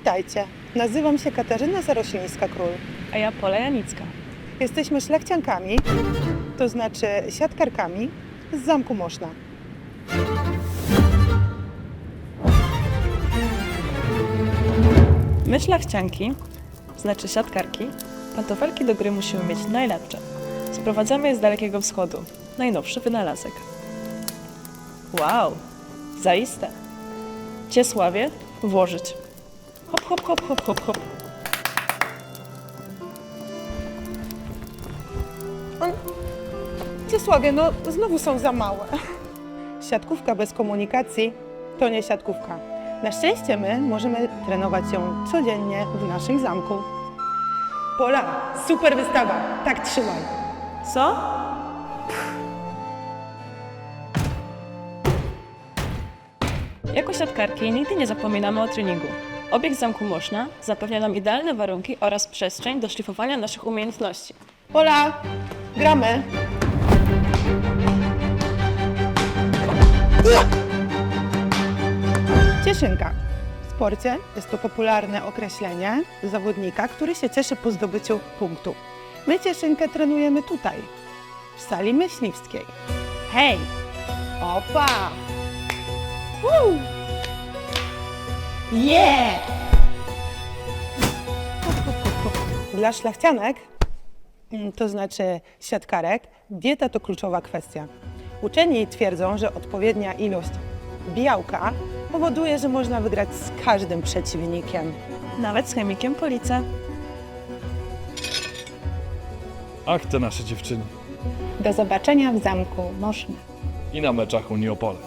Witajcie, nazywam się Katarzyna Zarosińska-Król. A ja Pola Janicka. Jesteśmy szlachciankami, to znaczy siatkarkami z Zamku Moszna. My szlachcianki, znaczy siatkarki, pantofelki do gry musimy mieć najlepsze. Sprowadzamy je z Dalekiego Wschodu. Najnowszy wynalazek. Wow, zaiste. Ciesławie, włożyć. Hop, hop, hop, hop, hop, hop. Ciesławie, no znowu są za małe. Siatkówka bez komunikacji to nie siatkówka. Na szczęście my możemy trenować ją codziennie w naszym zamku. Pola, super wystawa, tak trzymaj. Co? Jako siatkarki nigdy nie zapominamy o treningu. Obiekt Zamku Moszna zapewnia nam idealne warunki oraz przestrzeń do szlifowania naszych umiejętności. Pola, gramy. Cieszynka. W sporcie jest to popularne określenie zawodnika, który się cieszy po zdobyciu punktu. My cieszynkę trenujemy tutaj, w sali myśliwskiej. Hej! Opa! Woo! Yeah! Dla szlachcianek, mm, to znaczy siatkarek, dieta to kluczowa kwestia. Uczeni twierdzą, że odpowiednia ilość białka powoduje, że można wygrać z każdym przeciwnikiem. Nawet z chemikiem Police. Ach, te nasze dziewczyny. Do zobaczenia w zamku Moszna. I na meczach Unii Opole.